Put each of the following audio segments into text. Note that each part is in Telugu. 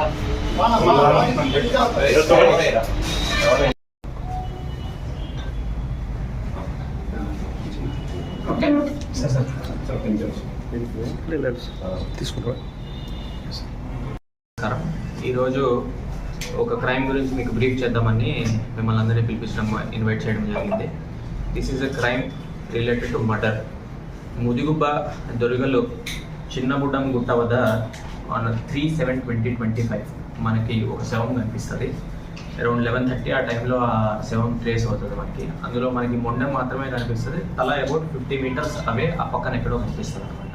రా నమస్కారం ఈరోజు ఒక క్రైమ్ గురించి మీకు బ్రీఫ్ చేద్దామని మిమ్మల్ని అందరినీ పిలిపించడం ఇన్వైట్ చేయడం జరిగింది. This is a crime related to murder Mudigubba దొరగలు చిన్నగుడ్డం గుట్ట వద్ద on three seven twenty twenty five మనకి ఒక శవం కనిపిస్తుంది. అరౌండ్ లెవెన్ థర్టీ ఆ టైంలో ఆ శవం ట్రేస్ అవుతుంది మనకి. అందులో మనకి మొండెం మాత్రమే కనిపిస్తుంది. తల అబౌట్ ఫిఫ్టీ మీటర్స్ అవే ఆ పక్కన ఎక్కడో కనిపిస్తుంది అనమాట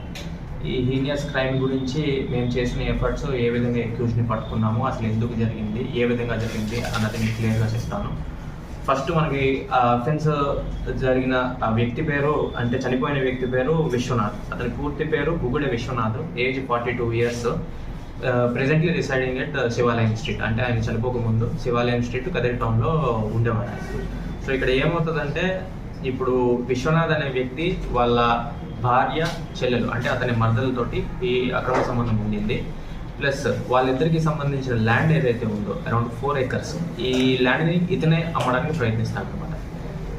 ఈ హీనియస్ క్రైమ్ గురించి మేము చేసిన ఎఫర్ట్స్ ఏ విధంగా ఎక్యూజ్ని పట్టుకున్నాము అసలు ఎందుకు జరిగింది ఏ విధంగా జరిగింది అన్నది మీకు క్లియర్గా చెప్తాను. ఫస్ట్ మనకి ఆ అఫెన్స్ జరిగిన ఆ వ్యక్తి పేరు అంటే చనిపోయిన వ్యక్తి పేరు విశ్వనాథ్. అతని పూర్తి పేరు గుగుడే Viswanath age forty two years. Presently residing at Shivalayam street అంటే ఆయన చనిపోకముందు శివాలయం స్ట్రీట్ కదిరి టౌన్లో ఉండేవాడు సో ఇక్కడ ఏమవుతుందంటే ఇప్పుడు విశ్వనాథ్ అనే వ్యక్తి వాళ్ళ భార్య చెల్లెలు అంటే అతని మర్దలతోటి ఈ అక్రమ సంబంధం ఉండింది. ప్లస్ వాళ్ళిద్దరికి సంబంధించిన ల్యాండ్ ఏదైతే ఉందో అరౌండ్ ఫోర్ ఏకర్స్ ఈ ల్యాండ్ని ఇతనే అమ్మడానికి ప్రయత్నిస్తాడు అనమాట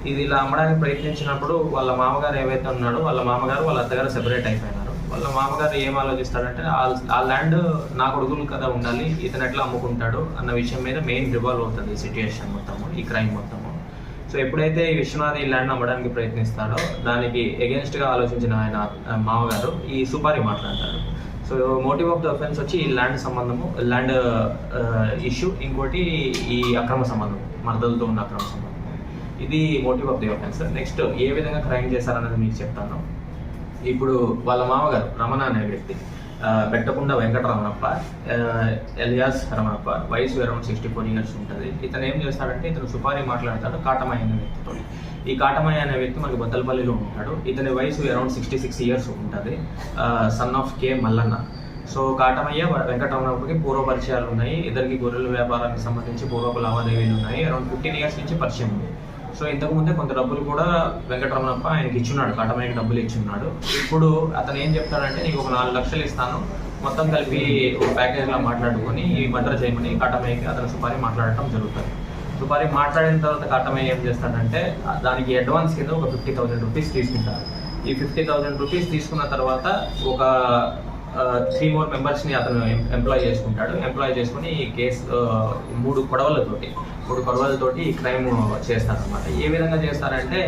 ఇది ఇలా అమ్మడానికి ప్రయత్నించినప్పుడు వాళ్ళ మామగారు ఏవైతే ఉన్నాడో వాళ్ళ మామగారు వాళ్ళ అత్తగారు సెపరేట్ అయిపోయినారు. వాళ్ళ మామగారు ఏం ఆలోచిస్తాడంటే ఆ- ల్యాండ్ నా కొడుకులు కదా ఉండాలి ఇతను ఎట్లా అమ్ముకుంటాడు అన్న విషయం మీద మెయిన్ రివాల్వ్ అవుతుంది ఈ సిచ్యుయేషన్ మొత్తము ఈ క్రైమ్ మొత్తము. సో ఎప్పుడైతే ఈ విశ్వనాథ్ ఈ ల్యాండ్ అమ్మడానికి ప్రయత్నిస్తాడో దానికి ఎగెన్స్ట్గా ఆలోచించిన ఆయన మామగారు ఈ సుపారి మాట్లాడతారు. So motive of the offence వచ్చి ఈ ల్యాండ్ సంబంధము ల్యాండ్ ఇష్యూ ఇంకోటి ఈ అక్రమ సంబంధం మరదలతో ఉన్న అక్రమ సంబంధం. ఇది motive of the offence. Next ఏ విధంగా క్రైమ్ చేశారన్నది మీకు చెప్తాను. ఇప్పుడు వాళ్ళ మామగారు రమణ అనే వ్యక్తి. పెట్టకుండా వెంకటరమణప్ప ఎలియాస్ రమణప్ప వయసు అరౌండ్ సిక్స్టీ ఫోర్ ఇయర్స్ ఉంటుంది. ఇతను ఏం చేస్తాడంటే ఇతను సుపారి మాట్లాడతాడు కాటమయ్య అనే వ్యక్తితో. ఈ కాటమయ్య అనే వ్యక్తి మనకి బద్దలపల్లిలో ఉంటాడు. ఇతని వయసు అరౌండ్ సిక్స్టీ సిక్స్ ఇయర్స్ ఉంటుంది son of K Mallanna. So Katamayya వెంకటరమణప్పకి పూర్వ పరిచయాలు ఉన్నాయి. ఇద్దరికి గొర్రెల వ్యాపారానికి సంబంధించి పూర్వపు లావాదేవీలు ఉన్నాయి. అరౌండ్ ఫిఫ్టీన్ ఇయర్స్ నుంచి పరిచయం ఉంది. సో ఇంతకు ముందే కొంత డబ్బులు కూడా వెంకటరమణప్ప ఆయనకి ఇచ్చున్నాడు కాటమయ్యకి డబ్బులు ఇచ్చున్నాడు. ఇప్పుడు అతను ఏం చెప్తాడంటే నీకు ఒక నాలుగు లక్షలు ఇస్తాను మొత్తం కలిపి ఒక ప్యాకేజ్లో మాట్లాడుకొని ఈ మర్డర్ చేయమని కాటమయ్యకి అతను సుపారి మాట్లాడటం జరుగుతుంది. సుపారి మాట్లాడిన తర్వాత కాటమయ్య ఏం చేస్తాడంటే దానికి అడ్వాన్స్ కింద ఒక ఫిఫ్టీ థౌసండ్ రూపీస్ తీసుకుంటారు ఈ ఫిఫ్టీ థౌసండ్ రూపీస్ తీసుకున్న తర్వాత ఒక త్రీ మోర్ మెంబర్స్ని అతను ఎంప్లాయ్ చేసుకుంటాడు. ఎంప్లాయ్ చేసుకుని ఈ కేసు మూడు కొడవలతోటి మూడు కొడవలతోటి ఈ క్రైమ్ చేస్తారనమాట ఏ విధంగా చేస్తారంటే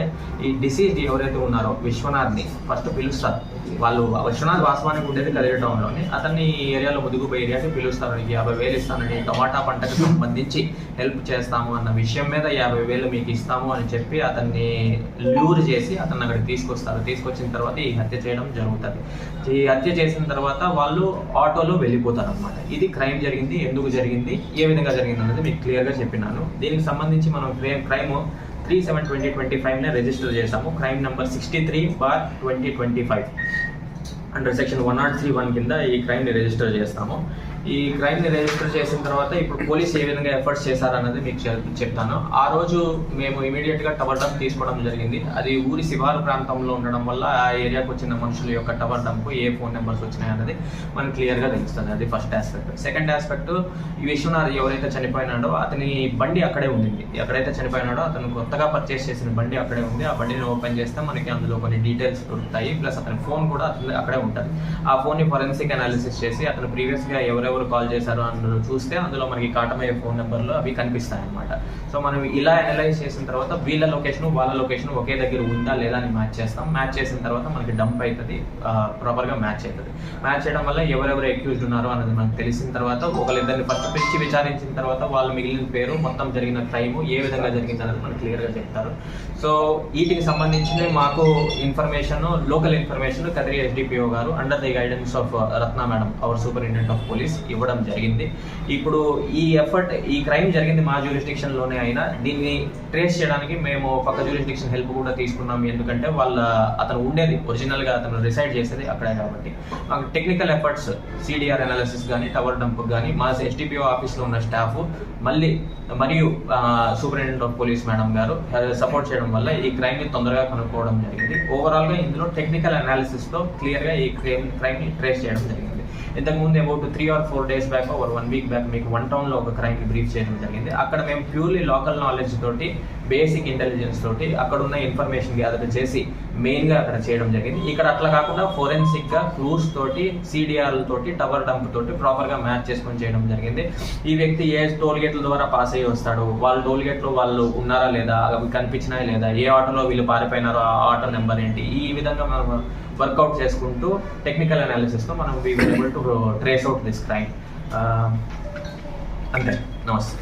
ఈ డిసీజ్ ఎవరైతే ఉన్నారో విశ్వనాథ్ని ఫస్ట్ పిలుస్తారు. వాళ్ళు విశ్వనాథ్ వాస్తవానికి ఉండేది కదిరి టౌన్లోని. అతన్ని ఈ ఏరియాలో ముదుగుపై ఏరియాకి పిలుస్తారు నీకు యాభై వేలు ఇస్తానని టమాటా పంటకు సంబంధించి హెల్ప్ చేస్తాము అన్న విషయం మీద యాభై వేలు మీకు ఇస్తాము అని చెప్పి అతన్ని లూర్ చేసి అతన్ని అక్కడికి తీసుకొస్తారు. తీసుకొచ్చిన తర్వాత ఈ హత్య చేయడం జరుగుతుంది. ఈ హత్య చేసిన తర్వాత వాళ్ళు ఆటోలో వెళ్ళిపోతారు అనమాట ఇది క్రైమ్ జరిగింది. ఎందుకు జరిగింది? ఏ విధంగా జరిగింది అనేది మీకు క్లియర్గా చెప్పినాను. దీనికి సంబంధించి మనం crime three seven twenty twenty ఫైవ్నే register చేశాము. Crime number sixty three bar twenty twenty five under section one nought three one కింద ఈ క్రైమ్ని రిజిస్టర్ చేస్తాము. ఈ క్రైమ్ని రిజిస్టర్ చేసిన తర్వాత ఇప్పుడు పోలీస్ ఏ విధంగా ఎఫర్ట్స్ చేశారన్నది మీకు చెప్- చెప్తాను. ఆ రోజు మేము ఇమీడియట్గా టవర్ డంప్ తీసుకోవడం జరిగింది. అది ఊరి శివారు ప్రాంతంలో ఉండడం వల్ల ఆ ఏరియాకు వచ్చిన మనుషుల యొక్క టవర్ డంప్ ఏ ఫోన్ నెంబర్స్ వచ్చినాయి అన్నది మనకి క్లియర్గా తెలుస్తుంది. అది ఫస్ట్ ఆస్పెక్ట్. సెకండ్ ఆస్పెక్ట్ ఈ విశ్వనాథ్ ఎవరైతే చనిపోయినాడో అతని బండి అక్కడే ఉండింది. ఎక్కడైతే చనిపోయినాడో అతను కొత్తగా పర్చేస్ చేసిన బండి అక్కడే ఉంది. ఆ బండిని ఓపెన్ చేస్తే మనకి అందులో కొన్ని డీటెయిల్స్ దొరుకుతాయి. ప్లస్ అతని ఫోన్ కూడా అక్కడే ఉంటుంది. ఆ ఫోన్ని ఫొరెన్సిక్ అనాలిసిస్ చేసి అతను ప్రీవియస్గా ఎవరెవరు కాల్ చేశారు అందులో చూస్తే అందులో మనకి కాటమయ్యే ఫోన్ నెంబర్లు అవి కనిపిస్తాయి అనమాట సో మనం ఇలా అనలైజ్ చేసిన తర్వాత వీళ్ళ లొకేషన్ వాళ్ళ లొకేషన్ ఒకే దగ్గర ఉందా లేదా అని మ్యాచ్ చేస్తాం. మ్యాచ్ చేసిన తర్వాత మనకి డంప్ అవుతుంది ప్రాపర్గా మ్యాచ్ అవుతుంది మ్యాచ్ చేయడం వల్ల ఎవరెవరు అక్యూజ్డ్ ఉన్నారో అన్నది మనకు తెలిసిన తర్వాత ఒకరిద్దరిని ఫస్ట్ పిలిచి విచారించిన తర్వాత వాళ్ళు మిగిలిన పేరు మొత్తం జరిగిన టైం ఏ విధంగా జరిగింది అనేది మనకు క్లియర్గా చెప్తారు. సో వీటికి సంబంధించిన మాకు information local information Kadiri SDPO గారు under the guidance of Ratna madam our superintendent of police ఇవ్వడం జరిగింది. ఇప్పుడు ఈ ఎఫర్ట్ ఈ క్రైమ్ జరిగింది మా jurisdiction లోనే అయినా దీన్ని ట్రేస్ చేయడానికి మేము పక్క జ్యూరిస్డిక్షన్ హెల్ప్ కూడా తీసుకున్నాం. ఎందుకంటే వాళ్ళ అతను ఉండేది ఒరిజినల్గా అతను రిసైడ్ చేసేది అక్కడే కాబట్టి. మాకు టెక్నికల్ ఎఫర్ట్స్ సిడిఆర్ అనాలిసిస్ కానీ టవర్ డంప్ కానీ మా ఎస్డిపిఓ ఆఫీస్లో ఉన్న స్టాఫ్ మళ్ళీ మరియు సూపరింటెండెంట్ ఆఫ్ పోలీస్ మేడం గారు సపోర్ట్ చేయడం వల్ల ఈ క్రైమ్ని తొందరగా కనుక్కోవడం జరిగింది. ఓవరాల్గా ఇందులో టెక్నికల్ అనాలిసిస్ క్లియర్గా ఈ క్రైమ్ క్రైమ్ని ట్రేస్ చేయడం జరిగింది. ఇంతకు ముందు about three or four days back ఒక వన్ వీక్ బ్యాక్ మీకు వన్ టౌన్లో ఒక క్రైమ్ బ్రీఫ్ చేయడం జరిగింది. అక్కడ మేము ప్యూర్లీ లోకల్ నాలెడ్జ్ తోటి బేసిక్ ఇంటెలిజెన్స్ తోటి అక్కడ ఉన్న ఇన్ఫర్మేషన్ గ్యాదర్ చేసి మెయిన్గా అక్కడ చేయడం జరిగింది. ఇక్కడ అట్లా కాకుండా ఫోరెన్సిక్గా క్లూస్ తోటి సిడిఆర్ల తోటి టవర్ డంప్ తోటి ప్రాపర్గా మ్యాచ్ చేసుకొని చేయడం జరిగింది. ఈ వ్యక్తి ఏ టోల్ గేట్ల ద్వారా పాస్ అయ్యి వస్తాడు? వాళ్ళ టోల్ గేట్లో వాళ్ళు ఉన్నారా లేదా? అవి కనిపించినాయా లేదా? ఏ ఆటోలో వీళ్ళు పారిపోయినారో? ఆ ఆటో నెంబర్ ఏంటి? ఈ విధంగా మనం వర్కౌట్ చేసుకుంటూ టెక్నికల్ అనాలిసిస్తో మనం we able to trace out this crime అంతే. నమస్తే.